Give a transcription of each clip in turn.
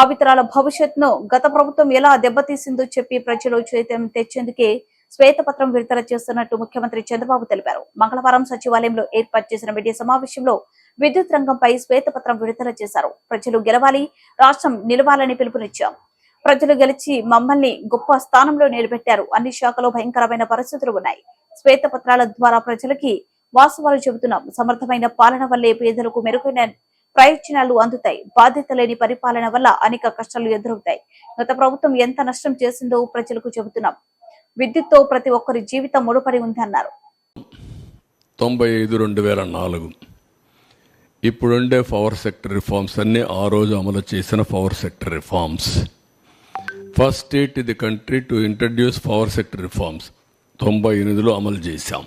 భావితరాల భవిష్యత్తును గత ప్రభుత్వం ఎలా దెబ్బతీసిందో చెప్పి ప్రజలు చైతన్యం తెచ్చేందుకే శ్వేతపత్రం విడుదల చేస్తున్నట్టు ముఖ్యమంత్రి చంద్రబాబు తెలిపారు. మంగళవారం సచివాలయంలో ఏర్పాటు చేసిన మీడియా సమావేశంలో విద్యుత్ రంగంపై శ్వేతపత్రం విడుదల చేశారు. ప్రజలు గెలవాలి రాష్ట్రం నిలవాలని పిలుపునిచ్చాం ప్రజలు గెలిచి మమ్మల్ని గొప్ప స్థానంలో నిలబెట్టారు. అన్ని శాఖలో భయంకరమైన పరిస్థితులు ఉన్నాయి. శ్వేతపత్రాల ద్వారా ప్రజలకి వాస్తవాలు చెబుతున్నాం. సమర్థమైన పాలన వల్లే పేదలకు మెరుగైన ప్రయోజనాలు అందుతాయి. బాధ్యత లేని పరిపాలన వల్ల అనేక కష్టాలు ఎదురవుతాయి. గత ప్రభుత్వం ఎంత నష్టం చేసిందో ప్రజలకు చెబుతున్నాం. విద్యుత్తో ప్రతి ఒక్కరి జీవితం ముడిపడి ఉంది అన్నారు తొంభై ఐదు రెండు వేల నాలుగు. ఇప్పుడుండే పవర్ సెక్టర్ రిఫార్మ్స్ అన్నీ ఆ రోజు అమలు చేసిన power sector reforms. First state ఇది country to introduce power sector reforms. తొంభై ఎనిమిదిలో అమలు చేశాం.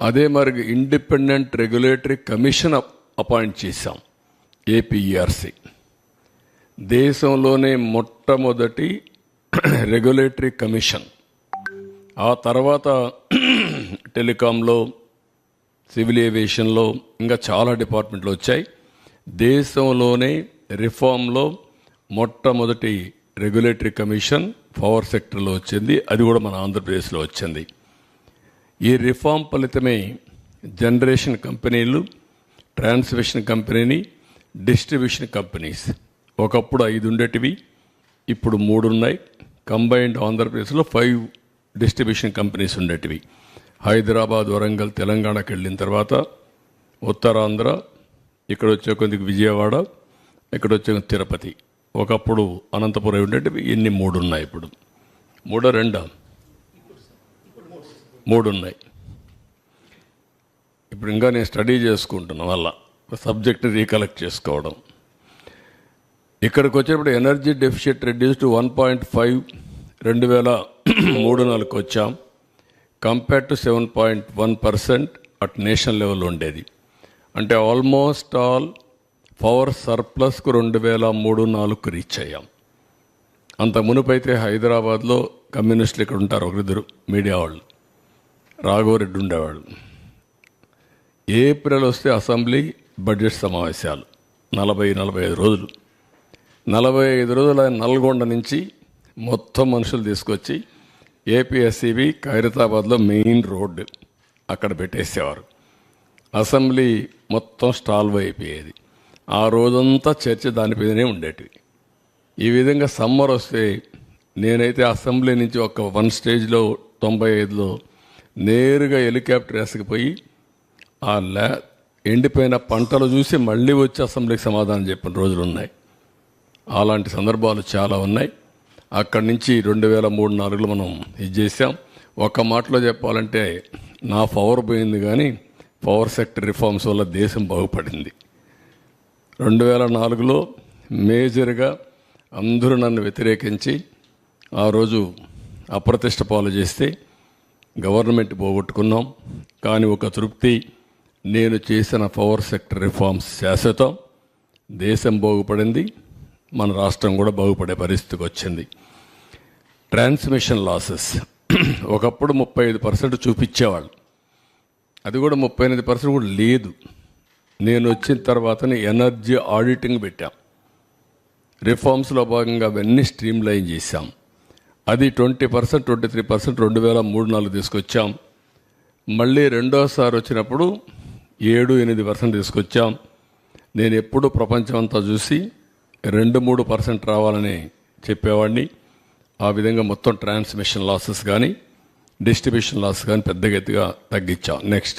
అదే మరి ఇండిపెండెంట్ రెగ్యులేటరీ కమిషన్ అపాయింట్ చేశాం. ఏపీఆర్సీ దేశంలోనే మొట్టమొదటి రెగ్యులేటరీ కమిషన్ ఆ తర్వాత టెలికాంలో సివిల్ ఏవియేషన్లో ఇంకా చాలా డిపార్ట్మెంట్లు వచ్చాయి. దేశంలోనే రిఫార్మ్లో మొట్టమొదటి రెగ్యులేటరీ కమిషన్ పవర్ సెక్టర్లో వచ్చింది. అది కూడా మన ఆంధ్రప్రదేశ్లో వచ్చింది. ఈ రిఫార్మ్ ఫలితమే జనరేషన్ కంపెనీలు ట్రాన్స్మిషన్ కంపెనీని డిస్ట్రిబ్యూషన్ కంపెనీస్. ఒకప్పుడు ఐదు ఉండేటివి ఇప్పుడు మూడు ఉన్నాయి. కంబైన్డ్ ఆంధ్రప్రదేశ్లో ఫైవ్ డిస్ట్రిబ్యూషన్ కంపెనీస్ ఉండేటివి. హైదరాబాద్ వరంగల్ తెలంగాణకి వెళ్ళిన తర్వాత ఉత్తరాంధ్ర ఇక్కడ వచ్చే కొద్దికి విజయవాడ ఇక్కడ వచ్చే తిరుపతి. ఒకప్పుడు అనంతపురం ఉండేటివి ఎన్ని మూడు ఉన్నాయి ఇప్పుడు. మూడో రెండా. మూడు ఉన్నాయి. ఇప్పుడు ఇంకా నేను స్టడీ చేసుకుంటున్నా వల్ల సబ్జెక్ట్ రీకలెక్ట్ చేసుకోవడం. ఇక్కడికి వచ్చేటప్పుడు energy deficit reduce to one point five రెండు వేల మూడు నాలుగు వచ్చాం. Compare to seven point one percent at national level ఉండేది. అంటే ఆల్మోస్ట్ ఆల్ పవర్ సర్ప్లస్కు రెండు వేల మూడు నాలుగుకు రీచ్ అయ్యాం. అంత మునుపైతే హైదరాబాద్లో కమ్యూనిస్టులు ఇక్కడ ఉంటారు ఒకరిద్దరు మీడియా వాళ్ళు. రాఘవరెడ్డి ఉండేవాడు ఏప్రిల్ వస్తే అసెంబ్లీ బడ్జెట్ సమావేశాలు. నలభై నలభై ఐదు రోజులు. నలభై ఐదు రోజుల నల్గొండ నుంచి మొత్తం మనుషులు తీసుకొచ్చి ఏపీఎస్సిబి ఖైరతాబాద్లో మెయిన్ రోడ్డు అక్కడ పెట్టేసేవారు. అసెంబ్లీ మొత్తం స్టాల్వ్ అయిపోయేది. ఆ రోజంతా చర్చ దానిపైనే ఉండేటివి. ఈ విధంగా సమ్మర్ వస్తే నేనైతే అసెంబ్లీ నుంచి ఒక వన్ స్టేజ్లో తొంభై ఐదులో నేరుగా హెలికాప్టర్ వేసుకుపోయి ఆ ల్యా ఎండిపోయిన పంటలు చూసి మళ్ళీ వచ్చి అసెంబ్లీకి సమాధానం చెప్పిన రోజులు ఉన్నాయి. అలాంటి సందర్భాలు చాలా ఉన్నాయి. అక్కడి నుంచి రెండు వేల మూడు నాలుగులో మనం ఇది చేసాం ఒక మాటలో చెప్పాలంటే నా పవర్ పోయింది కానీ పవర్ సెక్టర్ రిఫార్మ్స్ వల్ల దేశం బాగుపడింది. రెండు వేల నాలుగులో మేజర్గా అందరూ నన్ను వ్యతిరేకించి ఆ రోజు అప్రతిష్ట పాలు చేస్తే గవర్నమెంట్ పోగొట్టుకున్నాం. కానీ ఒక తృప్తి నేను చేసిన పవర్ సెక్టర్ రిఫార్మ్స్ శాశ్వతం. దేశం బాగుపడింది. మన రాష్ట్రం కూడా బాగుపడే పరిస్థితికి వచ్చింది. Transmission losses. ఒకప్పుడు ముప్పై ఐదు పర్సెంట్ చూపించేవాళ్ళు. అది కూడా ముప్పై ఎనిమిది పర్సెంట్ కూడా లేదు. నేను వచ్చిన తర్వాతనే ఎనర్జీ ఆడిటింగ్ పెట్టాం. రిఫార్మ్స్లో భాగంగా అవన్నీ స్ట్రీమ్ లైన్ చేశాం. అది twenty percent twenty three percent రెండు వేల మూడు నాలుగు తీసుకొచ్చాం. మళ్ళీ రెండోసారి వచ్చినప్పుడు ఏడు ఎనిమిది పర్సెంట్ తీసుకొచ్చాం. నేను ఎప్పుడు ప్రపంచం అంతా చూసి రెండు మూడు పర్సెంట్ రావాలని చెప్పేవాడిని. ఆ విధంగా మొత్తం ట్రాన్స్మిషన్ లాసెస్ కానీ డిస్ట్రిబ్యూషన్ లాస్ కానీ పెద్ద ఎత్తుగా తగ్గించాం. నెక్స్ట్